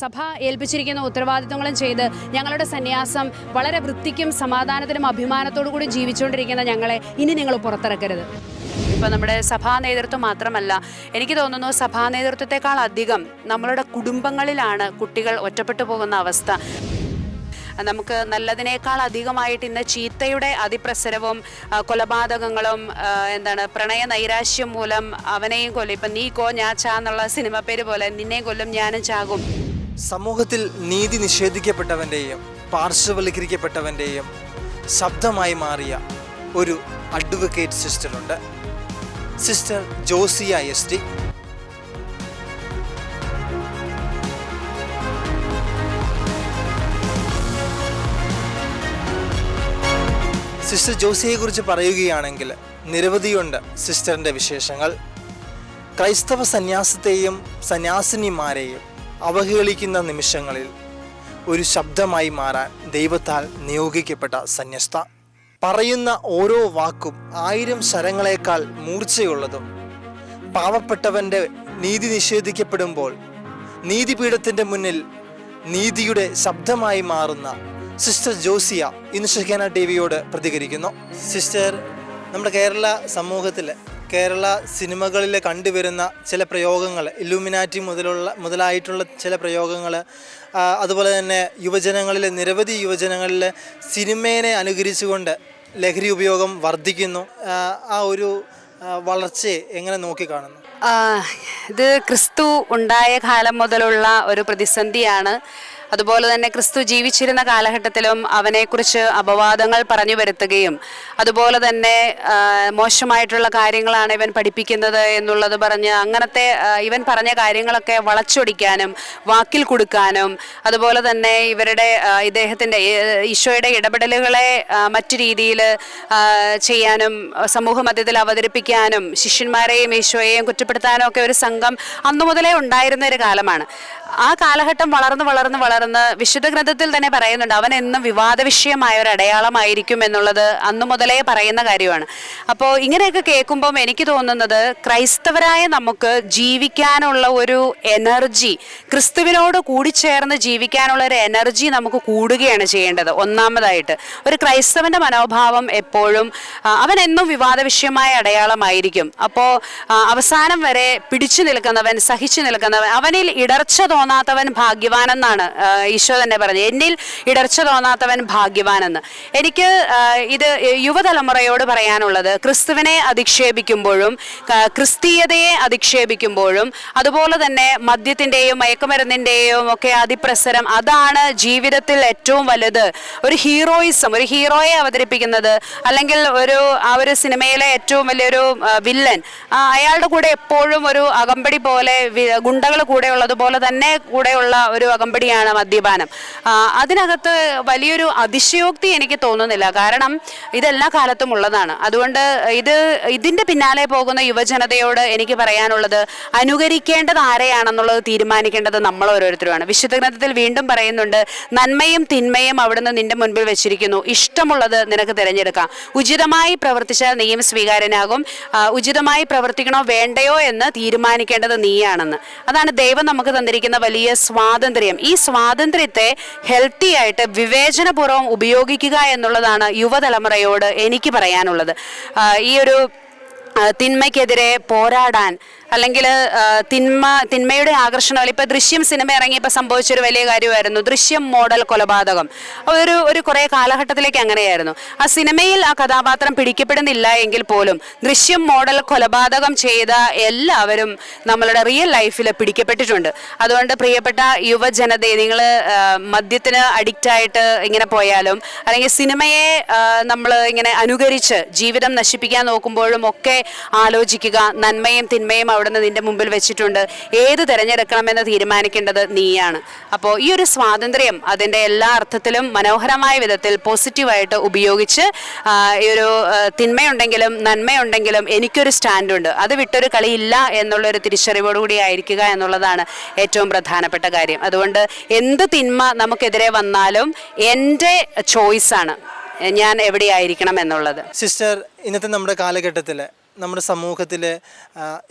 സഭ ഏൽപ്പിച്ചിരിക്കുന്ന ഉത്തരവാദിത്വങ്ങളും ചെയ്ത് ഞങ്ങളുടെ സന്യാസം വളരെ വൃത്തിക്കും സമാധാനത്തിനും അഭിമാനത്തോടു കൂടി ജീവിച്ചുകൊണ്ടിരിക്കുന്ന ഞങ്ങളെ ഇനി നിങ്ങൾ പുറത്തിറക്കരുത്. ഇപ്പോൾ നമ്മുടെ സഭാ നേതൃത്വം മാത്രമല്ല എനിക്ക് തോന്നുന്നു സഭാ നേതൃത്വത്തെക്കാൾ അധികം നമ്മളുടെ കുടുംബങ്ങളിലാണ് കുട്ടികൾ ഒറ്റപ്പെട്ടു പോകുന്ന അവസ്ഥ. നമുക്ക് നല്ലതിനേക്കാൾ അധികമായിട്ട് ഇന്ന് ചീത്തയുടെ അതിപ്രസരവും കൊലപാതകങ്ങളും എന്താണ് പ്രണയ നൈരാശ്യം മൂലം അവനെയും കൊല്ലും. ഇപ്പം നീ കോ ഞാൻ ചാ എന്നുള്ള സിനിമ പേര് പോലെ നിന്നെയും കൊല്ലും ഞാനും ചാകും. സമൂഹത്തിൽ നീതി നിഷേധിക്കപ്പെട്ടവന്റെയും പാർശ്വവൽക്കരിക്കപ്പെട്ടവന്റെയും ശബ്ദമായി മാറിയ ഒരു advocate സിസ്റ്ററുണ്ട്. Sister Josia S T. Sister ജോസിയെക്കുറിച്ച് പറയുകയാണെങ്കിൽ നിരവധിയുണ്ട് സിസ്റ്ററിന്റെ വിശേഷങ്ങൾ. ക്രൈസ്തവ സന്യാസത്തെയും സന്യാസിനിമാരെയും അവഹേളിക്കുന്ന നിമിഷങ്ങളിൽ ഒരു ശബ്ദമായി മാറാൻ ദൈവത്താൽ നിയോഗിക്കപ്പെട്ട സന്യസ്ത. പറയുന്ന ഓരോ വാക്കും ആയിരം ശരങ്ങളെക്കാൾ മൂർച്ചയുള്ളതും പാവപ്പെട്ടവന്റെ നീതി നിഷേധിക്കപ്പെടുമ്പോൾ നീതിപീഠത്തിന്റെ മുന്നിൽ നീതിയുടെ ശബ്ദമായി മാറുന്ന സിസ്റ്റർ ജോസിയ ഇന്ന് ഷെഖാന ടി വിയോട് പ്രതികരിക്കുന്നു. സിസ്റ്റർ നമ്മുടെ കേരള സമൂഹത്തിൽ കേരള സിനിമകളിൽ കണ്ടുവരുന്ന ചില പ്രയോഗങ്ങൾ ഇല്ലുമിനാറ്റി മുതലുള്ള മുതലായിട്ടുള്ള ചില പ്രയോഗങ്ങൾ അതുപോലെ തന്നെ യുവജനങ്ങളിൽ നിരവധി യുവജനങ്ങളിൽ സിനിമേനെ അനുകരിച്ചുകൊണ്ട് ലഹരി ഉപയോഗം വർദ്ധിക്കുന്നു. ആ, ഒരു വളർച്ചയെ എങ്ങനെ നോക്കിക്കാണുന്നു? ഇത് ക്രിസ്തു ഉണ്ടായ കാലം മുതലുള്ള ഒരു പ്രതിസന്ധിയാണ്. അതുപോലെ തന്നെ ക്രിസ്തു ജീവിച്ചിരുന്ന കാലഘട്ടത്തിലും അവനെക്കുറിച്ച് അപവാദങ്ങൾ പറഞ്ഞു വരുത്തുകയും അതുപോലെ തന്നെ മോശമായിട്ടുള്ള കാര്യങ്ങളാണ് ഇവൻ പഠിപ്പിക്കുന്നത് എന്നുള്ളത് പറഞ്ഞ് അങ്ങനത്തെ ഇവൻ പറഞ്ഞ കാര്യങ്ങളൊക്കെ വളച്ചൊടിക്കാനും വാക്കിൽ കൊടുക്കാനും അതുപോലെ തന്നെ ഇവരുടെ ഇദ്ദേഹത്തിന്റെ ഈശോയുടെ ഇടപെടലുകളെ മറ്റു രീതിയിൽ ചെയ്യാനും സമൂഹ മധ്യത്തിൽ അവതരിപ്പിക്കാനും ശിഷ്യന്മാരെയും ഈശോയെയും കുറ്റപ്പെടുത്താനും ഒക്കെ ഒരു സംഘം അന്നു മുതലേ ഉണ്ടായിരുന്ന ഒരു കാലമാണ്. ആ കാലഘട്ടം വളർന്ന് വളർന്ന് വളർന്ന് വിശുദ്ധ ഗ്രന്ഥത്തിൽ തന്നെ പറയുന്നുണ്ട് അവൻ എന്നും വിവാദ വിഷയമായ ഒരു അടയാളമായിരിക്കും എന്നുള്ളത് അന്നു മുതലേ പറയുന്ന കാര്യമാണ്. അപ്പോൾ ഇങ്ങനെയൊക്കെ കേൾക്കുമ്പം എനിക്ക് തോന്നുന്നത് ക്രൈസ്തവരായ നമുക്ക് ജീവിക്കാനുള്ള ഒരു എനർജി ക്രിസ്തുവിനോട് കൂടി ചേർന്ന് ജീവിക്കാനുള്ള ഒരു എനർജി നമുക്ക് കൂടുകയാണ് ചെയ്യേണ്ടത് ഒന്നാമതായിട്ട്. ഒരു ക്രൈസ്തവന്റെ മനോഭാവം എപ്പോഴും അവൻ എന്നും വിവാദ വിഷയമായ അടയാളമായിരിക്കും. അപ്പോൾ അവസാനം വരെ പിടിച്ചു നിൽക്കുന്നവൻ സഹിച്ചു നിൽക്കുന്നവൻ അവനിൽ ഇടർച്ച തോന്നാത്തവൻ ഭാഗ്യവാനെന്നാണ് ഈശോ തന്നെ പറഞ്ഞത്. എന്നിൽ ഇടർച്ച തോന്നാത്തവൻ ഭാഗ്യവാനെന്ന്. എനിക്ക് ഇത് യുവതലമുറയോട് പറയാനുള്ളത് ക്രിസ്തുവിനെ അധിക്ഷേപിക്കുമ്പോഴും ക്രിസ്തീയതയെ അധിക്ഷേപിക്കുമ്പോഴും അതുപോലെ തന്നെ മദ്യത്തിന്റെയും മയക്കുമരുന്നിന്റെയും ഒക്കെ അതിപ്രസരം അതാണ് ജീവിതത്തിൽ ഏറ്റവും വലുത്. ഒരു ഹീറോയിസം ഒരു ഹീറോയെ അവതരിപ്പിക്കുന്നത് അല്ലെങ്കിൽ ഒരു ആ ഒരു സിനിമയിലെ ഏറ്റവും വലിയൊരു വില്ലൻ അയാളുടെ കൂടെ എപ്പോഴും ഒരു അകമ്പടി പോലെ ഗുണ്ടകൾ കൂടെ ഉള്ളതുപോലെ തന്നെ കൂടെയുള്ള ഒരു അകമ്പടിയാണ് മദ്യപാനം. അതിനകത്ത് വലിയൊരു അതിശയോക്തി എനിക്ക് തോന്നുന്നില്ല. കാരണം ഇതെല്ലാ കാലത്തും ഉള്ളതാണ്. അതുകൊണ്ട് ഇത് ഇതിന്റെ പിന്നാലെ പോകുന്ന യുവജനതയോട് എനിക്ക് പറയാനുള്ളത് അനുകരിക്കേണ്ടത് ആരെയാണെന്നുള്ളത് തീരുമാനിക്കേണ്ടത് നമ്മൾ ഓരോരുത്തരുമാണ്. വിശുദ്ധ ഗ്രന്ഥത്തിൽ വീണ്ടും പറയുന്നുണ്ട് നന്മയും തിന്മയും അവിടുന്ന് നിന്റെ മുൻപിൽ വെച്ചിരിക്കുന്നു. ഇഷ്ടമുള്ളത് നിനക്ക് തിരഞ്ഞെടുക്കാം. ഉചിതമായി പ്രവർത്തിച്ചാൽ നീയും സ്വീകാര്യനാകും. ഉചിതമായി പ്രവർത്തിക്കണോ വേണ്ടയോ എന്ന് തീരുമാനിക്കേണ്ടത് നീയാണെന്ന്. അതാണ് ദൈവം നമുക്ക് തന്നിരിക്കുന്ന വലിയ സ്വാതന്ത്ര്യം. ഈ സ്വാതന്ത്ര്യത്തെ ഹെൽത്തി ആയിട്ട് വിവേചനപൂർവം ഉപയോഗിക്കുക എന്നുള്ളതാണ് യുവതലമുറയോട് എനിക്ക് പറയാനുള്ളത്. ഈ ഒരു തിന്മയ്ക്കെതിരെ പോരാടാൻ അല്ലെങ്കിൽ തിന്മ തിന്മയുടെ ആകർഷണം ഇപ്പോൾ ദൃശ്യം സിനിമ ഇറങ്ങിയപ്പോൾ സംഭവിച്ചൊരു വലിയ കാര്യമായിരുന്നു. ദൃശ്യം മോഡൽ കൊലപാതകം. ഒരു ഒരു കുറേ കാലഘട്ടത്തിലേക്ക് അങ്ങനെയായിരുന്നു. ആ സിനിമയിൽ ആ കഥാപാത്രം പിടിക്കപ്പെടുന്നില്ല എങ്കിൽ പോലും ദൃശ്യം മോഡൽ കൊലപാതകം ചെയ്ത എല്ലാവരും നമ്മളുടെ റിയൽ ലൈഫിൽ പിടിക്കപ്പെട്ടിട്ടുണ്ട്. അതുകൊണ്ട് പ്രിയപ്പെട്ട യുവജനതയെ നിങ്ങൾ മദ്യത്തിന് അഡിക്റ്റായിട്ട് ഇങ്ങനെ പോയാലും അല്ലെങ്കിൽ സിനിമയെ നമ്മൾ ഇങ്ങനെ അനുകരിച്ച് ജീവിതം നശിപ്പിക്കാൻ നോക്കുമ്പോഴും ഒക്കെ ആലോചിക്കുക നന്മയും തിന്മയും അവിടുന്ന് നിന്റെ മുമ്പിൽ വെച്ചിട്ടുണ്ട്. ഏത് തിരഞ്ഞെടുക്കണമെന്ന് തീരുമാനിക്കേണ്ടത് നീയാണ്. അപ്പോൾ ഈ ഒരു സ്വാതന്ത്ര്യം അതിന്റെ എല്ലാ അർത്ഥത്തിലും മനോഹരമായ വിധത്തിൽ പോസിറ്റീവായിട്ട് ഉപയോഗിച്ച് ഈ ഒരു തിന്മയുണ്ടെങ്കിലും നന്മയുണ്ടെങ്കിലും എനിക്കൊരു സ്റ്റാൻഡുണ്ട്. അത് വിട്ടൊരു കളിയില്ല എന്നുള്ളൊരു തിരിച്ചറിവോടുകൂടി ആയിരിക്കുക എന്നുള്ളതാണ് ഏറ്റവും പ്രധാനപ്പെട്ട കാര്യം. അതുകൊണ്ട് എന്ത് തിന്മ നമുക്കെതിരെ വന്നാലും എന്റെ ചോയ്സാണ് ഞാൻ എവിടെയായിരിക്കണം എന്നുള്ളത്. സിസ്റ്റർ ഇന്നത്തെ നമ്മുടെ കാലഘട്ടത്തിൽ നമ്മുടെ സമൂഹത്തിലെ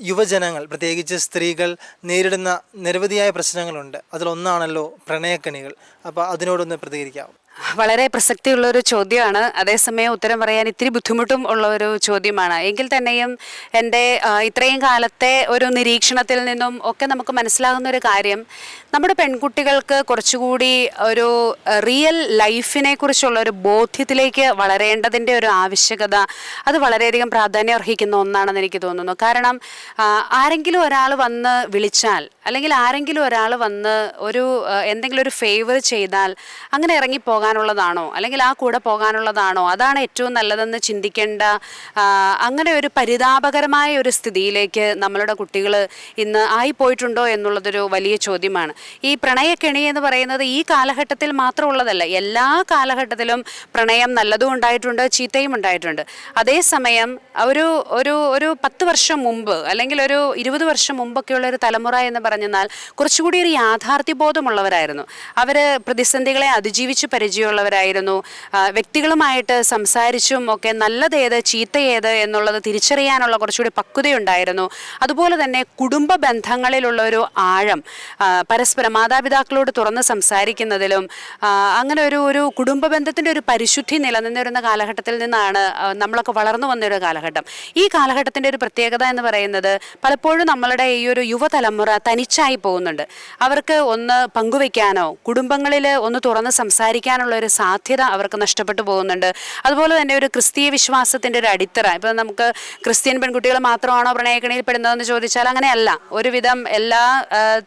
യുവജനങ്ങൾ പ്രത്യേകിച്ച് സ്ത്രീകൾ നേരിടുന്ന നിരവധിയായ പ്രശ്നങ്ങളുണ്ട്. അതിലൊന്നാണല്ലോ പ്രണയക്കണികൾ. അപ്പോൾ അതിനോടൊന്ന് പ്രതികരിക്കാം വളരെ പ്രസക്തിയുള്ള ഒരു ചോദ്യമാണ്. അതേസമയം ഉത്തരം പറയാൻ ഇത്തിരി ബുദ്ധിമുട്ടും ഉള്ള ഒരു ചോദ്യമാണ്. എങ്കിൽ തന്നെയും എന്റെ ഇത്രയും കാലത്തെ ഒരു നിരീക്ഷണത്തിൽ നിന്നും ഒക്കെ നമുക്ക് മനസ്സിലാകുന്ന ഒരു കാര്യം നമ്മുടെ പെൺകുട്ടികൾക്ക് കുറച്ചുകൂടി ഒരു റിയൽ ലൈഫിനെ കുറിച്ചുള്ള ഒരു ബോധ്യത്തിലേക്ക് വളരേണ്ടതിന്റെ ഒരു ആവശ്യകത അത് വളരെയധികം പ്രാധാന്യം അർഹിക്കുന്ന ഒന്നാണെന്ന് എനിക്ക് തോന്നുന്നു. കാരണം ആരെങ്കിലും ഒരാൾ വന്ന് വിളിച്ചാൽ അല്ലെങ്കിൽ ആരെങ്കിലും ഒരാൾ വന്ന് ഒരു എന്തെങ്കിലും ഒരു ഫേവർ ചെയ്താൽ അങ്ങനെ ഇറങ്ങി പോകാനുള്ളതാണോ? അല്ലെങ്കിൽ ആ കൂടെ പോകാനുള്ളതാണോ? അതാണ് ഏറ്റവും നല്ലതെന്ന് ചിന്തിക്കേണ്ട അങ്ങനെ ഒരു പരിതാപകരമായ ഒരു സ്ഥിതിയിലേക്ക് നമ്മളുടെ കുട്ടികൾ ഇന്ന് ആയിപ്പോയിട്ടുണ്ടോ എന്നുള്ളതൊരു വലിയ ചോദ്യമാണ്. ഈ പ്രണയക്കെണി എന്ന് പറയുന്നത് ഈ കാലഘട്ടത്തിൽ മാത്രമുള്ളതല്ല എല്ലാ കാലഘട്ടത്തിലും പ്രണയം നല്ലതും ഉണ്ടായിട്ടുണ്ട് ചീത്തയും ഉണ്ടായിട്ടുണ്ട്. അതേസമയം ഒരു ഒരു ഒരു പത്ത് വർഷം മുമ്പ് അല്ലെങ്കിൽ ഒരു ഇരുപത് വർഷം മുമ്പൊക്കെയുള്ള ഒരു തലമുറ എന്ന് പറഞ്ഞാൽ കുറച്ചുകൂടി ഒരു യാഥാർത്ഥ്യബോധമുള്ളവരായിരുന്നു. അവർ പ്രതിസന്ധികളെ അതിജീവിച്ച് പരിചയമുള്ളവരായിരുന്നു. വ്യക്തികളുമായിട്ട് സംസാരിച്ചും ഒക്കെ നല്ലതേത് ചീത്തയേത് എന്നുള്ളത് തിരിച്ചറിയാനുള്ള കുറച്ചുകൂടി പക്വതയുണ്ടായിരുന്നു. അതുപോലെ തന്നെ കുടുംബ ബന്ധങ്ങളിലുള്ള ഒരു ആഴം പരസ്പര മാതാപിതാക്കളോട് തുറന്ന് സംസാരിക്കുന്നതിലും അങ്ങനെ ഒരു ഒരു കുടുംബ ബന്ധത്തിന്റെ ഒരു പരിശുദ്ധി നിലനിന്നിരുന്ന കാലഘട്ടത്തിൽ നിന്നാണ് നമ്മളൊക്കെ വളർന്നു വന്നൊരു കാലഘട്ടം. ഈ കാലഘട്ടത്തിന്റെ ഒരു പ്രത്യേകത എന്ന് പറയുന്നത് പലപ്പോഴും നമ്മളുടെ ഈ ഒരു യുവതലമുറ തനിച്ചായി പോകുന്നുണ്ട്. അവർക്ക് ഒന്ന് പങ്കുവെക്കാനോ കുടുംബങ്ങളിൽ ഒന്ന് തുറന്ന് സംസാരിക്കാനുള്ള ഒരു സാധ്യത അവർക്ക് നഷ്ടപ്പെട്ടു പോകുന്നുണ്ട്. അതുപോലെ തന്നെ ഒരു ക്രിസ്തീയ വിശ്വാസത്തിന്റെ ഒരു അടിത്തറ. ഇപ്പം നമുക്ക് ക്രിസ്ത്യൻ പെൺകുട്ടികൾ മാത്രമാണോ പ്രണയക്കണിയിൽ പെടുന്നതെന്ന് ചോദിച്ചാൽ അങ്ങനെയല്ല. ഒരുവിധം എല്ലാ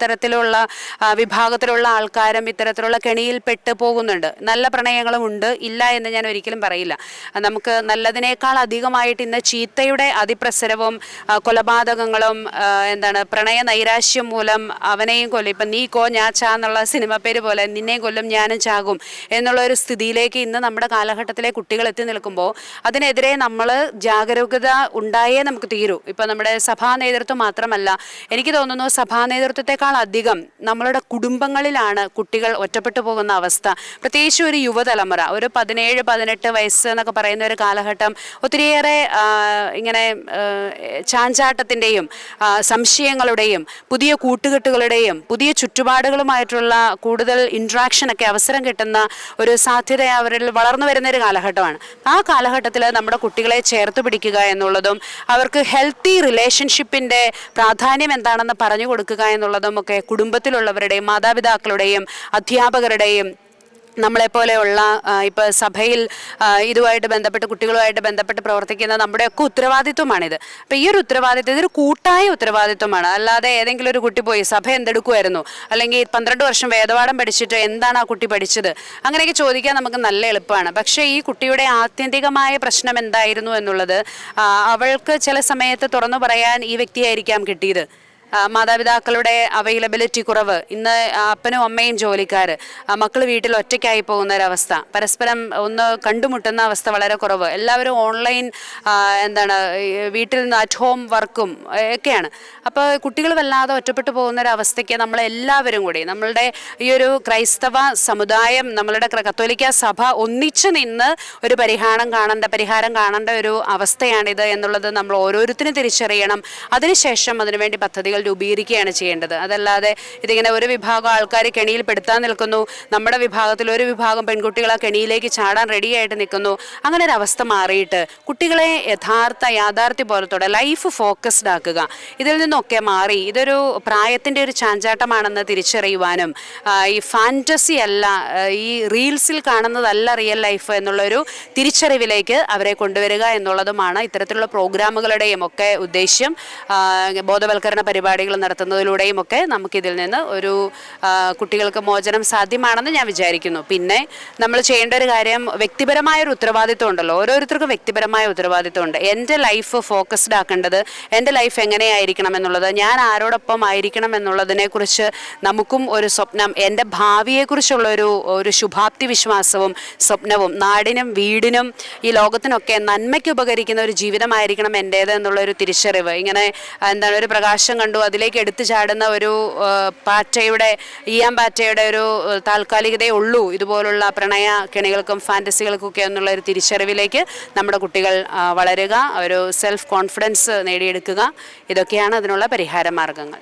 തരത്തിലുള്ള വിഭാഗത്തിലുള്ള ആൾക്കാരും ഇത്തരത്തിലുള്ള കെണിയിൽ പെട്ട് പോകുന്നുണ്ട്. നല്ല പ്രണയങ്ങളും ഉണ്ട്. ഇല്ല എന്ന് ഞാൻ ഒരിക്കലും പറയില്ല. നമുക്ക് നല്ലതിനേക്കാൾ അധികമായിട്ട് ഇന്ന് ചീത്തയുടെ അതിപ്രസരവും കൊലപാതകങ്ങളും എന്താണ് പ്രണയ നൈരാശ്യം മൂലം അവനെയും കൊല്ലും. ഇപ്പം നീ കോ ഞാൻ ചാ എന്നുള്ള സിനിമ പേര് പോലെ നിന്നെയും കൊല്ലും ഞാനും ചാകും. എന്നുള്ള ഒരു സ്ഥിതിയിലേക്ക് ഇന്ന് നമ്മുടെ കാലഘട്ടത്തിലെ കുട്ടികൾ എത്തി നിൽക്കുമ്പോൾ അതിനെതിരെ നമ്മൾ ജാഗരൂകത ഉണ്ടായേ നമുക്ക് തീരൂ. ഇപ്പം നമ്മുടെ സഭാ നേതൃത്വം മാത്രമല്ല എനിക്ക് തോന്നുന്നു സഭാ നേതൃത്വത്തെക്കാൾ അധികം നമ്മളുടെ കുടുംബങ്ങളിലാണ് കുട്ടികൾ ഒറ്റപ്പെട്ടു പോകുന്ന അവസ്ഥ. പ്രത്യേകിച്ച് ഒരു യുവതലമുറ ഒരു പതിനേഴ് പതിനെട്ട് വയസ്സ് എന്നൊക്കെ പറയുന്ന ഒരു കാലഘട്ടം ഒത്തിരിയേറെ ഇങ്ങനെ ചാഞ്ചാട്ടത്തിന്റെയും സംശയങ്ങളുടെയും പുതിയ കൂട്ടുകെട്ടുകളുടെയും പുതിയ ചുറ്റുപാടുകളുമായിട്ടുള്ള കൂടുതൽ ഇൻട്രാക്ഷനൊക്കെ അവസരം കിട്ടുന്ന ഒരു സാധ്യത അവരിൽ വളർന്നു വരുന്ന ഒരു കാലഘട്ടമാണ്. ആ കാലഘട്ടത്തിൽ നമ്മുടെ കുട്ടികളെ ചേർത്ത് പിടിക്കുക എന്നുള്ളതും അവർക്ക് ഹെൽത്തി റിലേഷൻഷിപ്പിന്റെ പ്രാധാന്യം എന്താണെന്ന് പറഞ്ഞു കൊടുക്കുക എന്നുള്ളതും ഒക്കെ കുടുംബത്തിലുള്ളവരുടെയും മാതാപിതാക്കളുടെയും അധ്യാപകരുടെയും നമ്മളെപ്പോലെയുള്ള പോലെയുള്ള ഇപ്പൊ സഭയിൽ ഇതുമായിട്ട് ബന്ധപ്പെട്ട് കുട്ടികളുമായിട്ട് ബന്ധപ്പെട്ട് പ്രവർത്തിക്കുന്ന നമ്മുടെയൊക്കെ ഉത്തരവാദിത്വമാണിത്. അപ്പോൾ ഈ ഒരു ഉത്തരവാദിത്വം ഇതൊരു കൂട്ടായ ഉത്തരവാദിത്വമാണ്. അല്ലാതെ ഏതെങ്കിലും ഒരു കുട്ടി പോയി സഭ എന്തെടുക്കുമായിരുന്നു? അല്ലെങ്കിൽ പന്ത്രണ്ട് വർഷം വേദപാഠം പഠിച്ചിട്ട് എന്താണ് ആ കുട്ടി പഠിച്ചത്? അങ്ങനെയൊക്കെ ചോദിക്കാൻ നമുക്ക് നല്ല എളുപ്പമാണ്. പക്ഷേ ഈ കുട്ടിയുടെ ആത്യന്തികമായ പ്രശ്നം എന്തായിരുന്നു എന്നുള്ളത് അവൾക്ക് ചില സമയത്ത് തുറന്നു പറയാൻ ഈ വ്യക്തിയായിരിക്കാം കിട്ടിയത്. മാതാപിതാക്കളുടെ അവൈലബിലിറ്റി കുറവ്. ഇന്ന് അപ്പനും അമ്മയും ജോലിക്കാർ മക്കൾ വീട്ടിൽ ഒറ്റയ്ക്കായി പോകുന്ന ഒരവസ്ഥ പരസ്പരം ഒന്ന് കണ്ടുമുട്ടുന്ന അവസ്ഥ വളരെ കുറവ്. എല്ലാവരും ഓൺലൈൻ എന്താണ് വീട്ടിൽ നിന്ന് അറ്റ് ഹോം വർക്കും ഒക്കെയാണ്. അപ്പോൾ കുട്ടികൾ വല്ലാതെ ഒറ്റപ്പെട്ടു പോകുന്ന ഒരു അവസ്ഥയ്ക്ക് നമ്മളെല്ലാവരും കൂടി നമ്മളുടെ ഈ ഒരു ക്രൈസ്തവ സമുദായം നമ്മളുടെ കത്തോലിക്ക സഭ ഒന്നിച്ചു നിന്ന് ഒരു പരിഹാരം കാണേണ്ട പരിഹാരം കാണേണ്ട ഒരു അവസ്ഥയാണിത് എന്നുള്ളത് നമ്മൾ ഓരോരുത്തരും തിരിച്ചറിയണം. അതിനുശേഷം അതിനുവേണ്ടി പദ്ധതികൾ രൂപീകരിക്കുകയാണ് ചെയ്യേണ്ടത്. അതല്ലാതെ ഇതിങ്ങനെ ഒരു വിഭാഗം ആൾക്കാരെ കെണിയിൽ പെടുത്താൻ നിൽക്കുന്നു. നമ്മുടെ വിഭാഗത്തിൽ ഒരു വിഭാഗം പെൺകുട്ടികൾ ആ കെണിയിലേക്ക് ചാടാൻ റെഡിയായിട്ട് നിൽക്കുന്നു. അങ്ങനെ ഒരു അവസ്ഥ മാറിയിട്ട് കുട്ടികളെ യഥാർത്ഥ യാഥാർത്ഥ്യ ബോധത്തോടെ ലൈഫ് ഫോക്കസ്ഡ് ആക്കുക. ഇതിൽ നിന്നൊക്കെ മാറി ഇതൊരു പ്രായത്തിന്റെ ഒരു ചാഞ്ചാട്ടമാണെന്ന് തിരിച്ചറിയുവാനും ഈ ഫാന്റസി അല്ല ഈ റീൽസിൽ കാണുന്നതല്ല റിയൽ ലൈഫ് എന്നുള്ളൊരു തിരിച്ചറിവിലേക്ക് അവരെ കൊണ്ടുവരിക എന്നുള്ളതുമാണ് ഇത്തരത്തിലുള്ള പ്രോഗ്രാമുകളുടെയും ഒക്കെ ഉദ്ദേശ്യം. ബോധവൽക്കരണ ബോധവൽക്കരണ പരിപാടികൾ നടത്തുന്നതിലൂടെയും ഒക്കെ നമുക്കിതിൽ നിന്ന് ഒരു കുട്ടികൾക്ക് മോചനം സാധ്യമാണെന്ന് ഞാൻ വിചാരിക്കുന്നു. പിന്നെ നമ്മൾ ചെയ്യേണ്ട ഒരു കാര്യം വ്യക്തിപരമായ ഒരു ഉത്തരവാദിത്വം ഉണ്ടല്ലോ. ഓരോരുത്തർക്കും വ്യക്തിപരമായ ഉത്തരവാദിത്വം ഉണ്ട് എന്റെ ലൈഫ് ഫോക്കസ്ഡ് ആക്കേണ്ടത് എന്റെ ലൈഫ് എങ്ങനെയായിരിക്കണം എന്നുള്ളത് ഞാൻ ആരോടൊപ്പം ആയിരിക്കണം എന്നുള്ളതിനെക്കുറിച്ച് നമുക്കും ഒരു സ്വപ്നം എന്റെ ഭാവിയെക്കുറിച്ചുള്ള ഒരു ഒരു ശുഭാപ്തി വിശ്വാസവും സ്വപ്നവും നാടിനും വീടിനും ഈ ലോകത്തിനൊക്കെ നന്മയ്ക്ക് ഉപകരിക്കുന്ന ഒരു ജീവിതമായിരിക്കണം എന്റേത് എന്നുള്ള ഒരു തിരിച്ചറിവ്. ഇങ്ങനെ എന്താണ് ഒരു പ്രകാശം കണ്ടു കണ്ടു അതിലേക്ക് എടുത്തു ചാടുന്ന ഒരു പാറ്റയുടെ ഇയാം പാറ്റയുടെ ഒരു താൽക്കാലികതയേ ഉള്ളൂ. ഇതുപോലുള്ള പ്രണയ കെണികൾക്കും ഫാന്റസികൾക്കും ഒക്കെ എന്നുള്ള ഒരു തിരിച്ചറിവിലേക്ക് നമ്മുടെ കുട്ടികൾ വളരുക. ഒരു സെൽഫ് കോൺഫിഡൻസ് നേടിയെടുക്കുക. ഇതൊക്കെയാണ് അതിനുള്ള പരിഹാര മാർഗങ്ങൾ